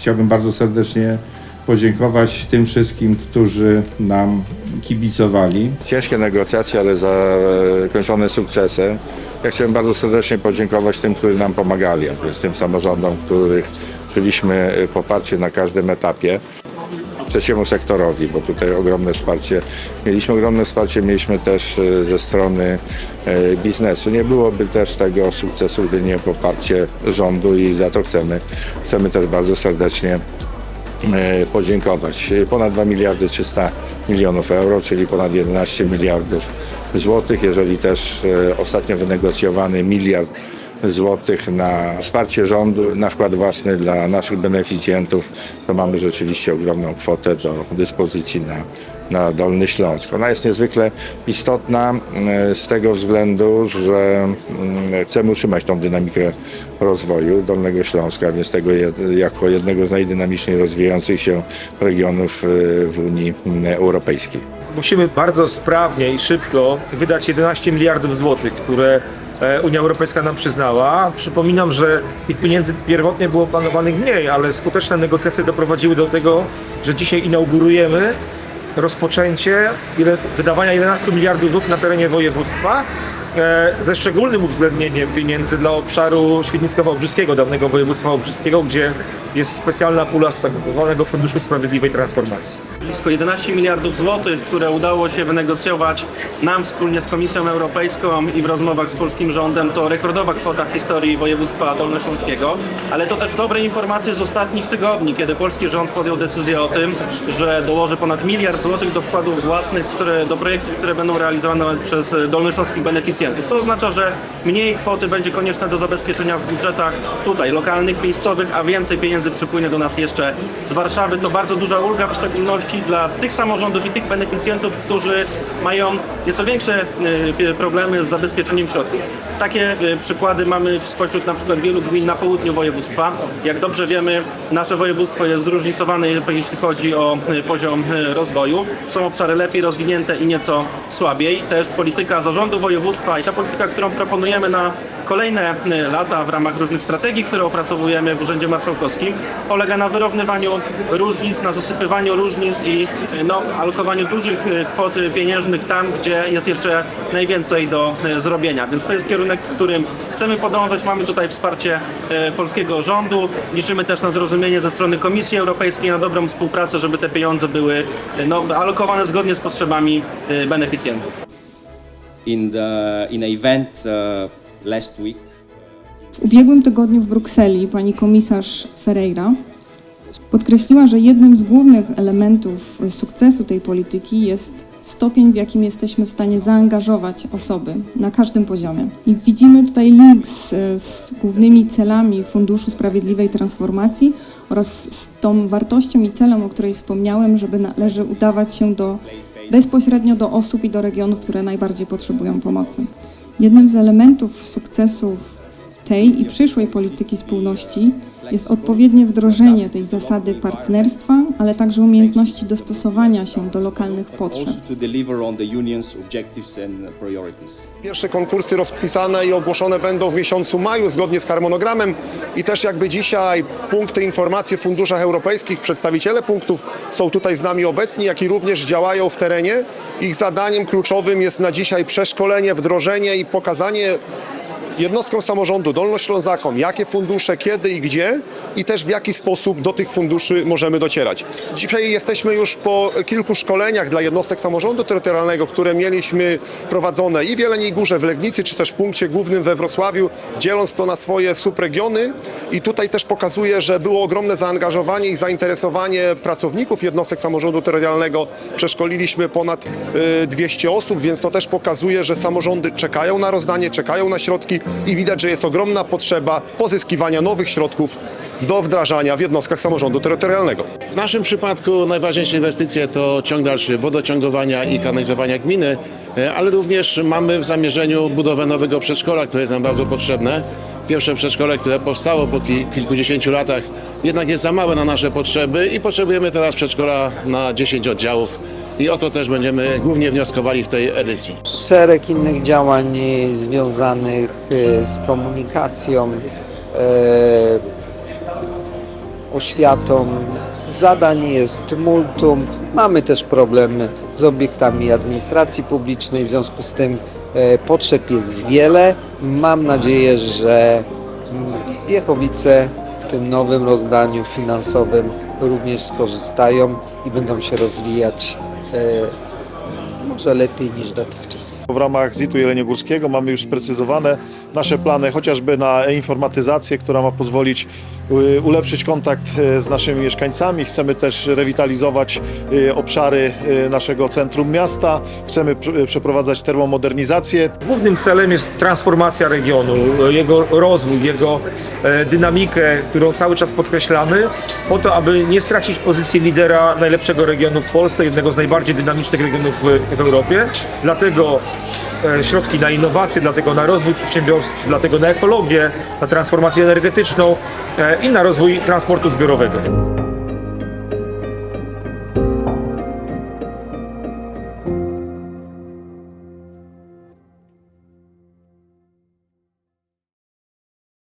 chciałbym bardzo serdecznie podziękować tym wszystkim, którzy nam kibicowali. Ciężkie negocjacje, ale zakończone sukcesem. Ja bardzo serdecznie podziękować tym, którzy nam pomagali, a tym samorządom, których czuliśmy poparcie na każdym etapie trzeciemu sektorowi, bo tutaj ogromne wsparcie, mieliśmy ogromne wsparcie, mieliśmy też e, ze strony e, biznesu. Nie byłoby też tego sukcesu, gdy nie poparcie rządu i za to chcemy, chcemy też bardzo serdecznie e, podziękować. Ponad 2 miliardy 300 milionów euro, czyli ponad 11 miliardów złotych, jeżeli też ostatnio wynegocjowany miliard złotych na wsparcie rządu, na wkład własny dla naszych beneficjentów, to mamy rzeczywiście ogromną kwotę do dyspozycji na, na Dolny Śląsk. Ona jest niezwykle istotna e, z tego względu, że mm, chcemy utrzymać tą dynamikę rozwoju Dolnego Śląska, więc tego jako jednego z najdynamiczniej rozwijających się regionów e, w Unii mm, Europejskiej. musimy bardzo sprawnie i szybko wydać 11 miliardów złotych, które Unia Europejska nam przyznała. Przypominam, że tych pieniędzy pierwotnie było planowanych mniej, ale skuteczne negocjacje doprowadziły do tego, że dzisiaj inaugurujemy rozpoczęcie wydawania 11 miliardów złotych na terenie województwa e, ze szczególnym uwzględnieniem pieniędzy dla obszaru Świdnicko-Wałbrzyskiego, dawnego województwa wałbrzyskiego, gdzie jest specjalna pula z Funduszu Sprawiedliwej Transformacji. blisko 11 miliardów złotych, które udało się wynegocjować nam wspólnie z Komisją Europejską i w rozmowach z polskim rządem, to rekordowa kwota w historii województwa dolnośląskiego, ale to też dobre informacje z ostatnich tygodni, kiedy polski rząd podjął decyzję o tym, że dołoży ponad miliard złotych do wkładów własnych, które, do projektów, które będą realizowane przez dolnośląskich beneficjentów. To oznacza, że mniej kwoty będzie konieczne do zabezpieczenia w budżetach tutaj, lokalnych, miejscowych, a więcej pieniędzy przypłynie do nas jeszcze z Warszawy. To bardzo duża ulga, w szczególności dla tych samorządów i tych beneficjentów, którzy mają nieco większe y, problemy z zabezpieczeniem środków. Takie y, przykłady mamy spośród na przykład wielu gmin na południu województwa. Jak dobrze wiemy, nasze województwo jest zróżnicowane, jeśli chodzi o y, poziom y, rozwoju. Są obszary lepiej rozwinięte i nieco słabiej. Też polityka zarządu województwa i ta polityka, którą proponujemy na kolejne y, lata w ramach różnych strategii, które opracowujemy w Urzędzie Marszałkowskim, polega na wyrównywaniu różnic, na zasypywaniu różnic i y, no, alokowaniu dużych y, kwot pieniężnych tam, gdzie jest jeszcze najwięcej do zrobienia. Więc to jest kierunek, w którym chcemy podążać. Mamy tutaj wsparcie polskiego rządu. Liczymy też na zrozumienie ze strony Komisji Europejskiej, na dobrą współpracę, żeby te pieniądze były no, alokowane zgodnie z potrzebami beneficjentów. In the in an event uh, last week. W ubiegłym tygodniu w Brukseli pani komisarz Ferreira podkreśliła, że jednym z głównych elementów sukcesu tej polityki jest stopień, w jakim jesteśmy w stanie zaangażować osoby na każdym poziomie. I widzimy tutaj link z, z głównymi celami Funduszu Sprawiedliwej Transformacji oraz z tą wartością i celem, o której wspomniałem, żeby należy udawać się do bezpośrednio do osób i do regionów, które najbardziej potrzebują pomocy. Jednym z elementów sukcesu tej i przyszłej polityki spójności jest odpowiednie wdrożenie tej zasady partnerstwa, ale także umiejętności dostosowania się do lokalnych potrzeb. Pierwsze konkursy rozpisane i ogłoszone będą w miesiącu maju zgodnie z harmonogramem i też jakby dzisiaj punkty informacji w funduszach europejskich, przedstawiciele punktów są tutaj z nami obecni, jak i również działają w terenie. Ich zadaniem kluczowym jest na dzisiaj przeszkolenie, wdrożenie i pokazanie jednostkom samorządu, dolnoślązakom, jakie fundusze, kiedy i gdzie i też w jaki sposób do tych funduszy możemy docierać. Dzisiaj jesteśmy już po kilku szkoleniach dla jednostek samorządu terytorialnego, które mieliśmy prowadzone i w Jeleniej Górze, w Legnicy, czy też w punkcie głównym we Wrocławiu, dzieląc to na swoje subregiony i tutaj też pokazuje, że było ogromne zaangażowanie i zainteresowanie pracowników jednostek samorządu terytorialnego. Przeszkoliliśmy ponad y, 200 osób, więc to też pokazuje, że samorządy czekają na rozdanie, czekają na środki i widać, że jest ogromna potrzeba pozyskiwania nowych środków do wdrażania w jednostkach samorządu terytorialnego. W naszym przypadku najważniejsze inwestycje to ciąg dalszy wodociągowania i kanalizowania gminy, e, ale również mamy w zamierzeniu budowę nowego przedszkola, które jest nam bardzo potrzebne. Pierwsze przedszkole, które powstało po ki- kilkudziesięciu latach, jednak jest za małe na nasze potrzeby i potrzebujemy teraz przedszkola na 10 oddziałów. I o to też będziemy głównie wnioskowali w tej edycji. szereg innych działań związanych e, z komunikacją, e, oświatą. Zadań jest multum. Mamy też problemy z obiektami administracji publicznej, w związku z tym e, potrzeb jest wiele. Mam nadzieję, że mm, Wiechowice w tym nowym rozdaniu finansowym również skorzystają i będą się rozwijać e, może lepiej niż dotychczas. W ramach ZIT-u Jeleniogórskiego mamy już sprecyzowane nasze plany, chociażby na e-informatyzację, która ma pozwolić y, ulepszyć kontakt y, z naszymi mieszkańcami. Chcemy też rewitalizować y, obszary naszego centrum miasta. Chcemy pr- przeprowadzać termomodernizację. Głównym celem jest transformacja regionu, jego rozwój, jego e, dynamikę, którą cały czas podkreślamy, po to, aby nie stracić pozycji lidera najlepszego regionu w Polsce, jednego z najbardziej dynamicznych regionów w Europie. Dlatego e, środki na innowacje, dlatego na rozwój przedsiębiorstw, dlatego na ekologię, na transformację energetyczną e, i na rozwój transportu zbiorowego.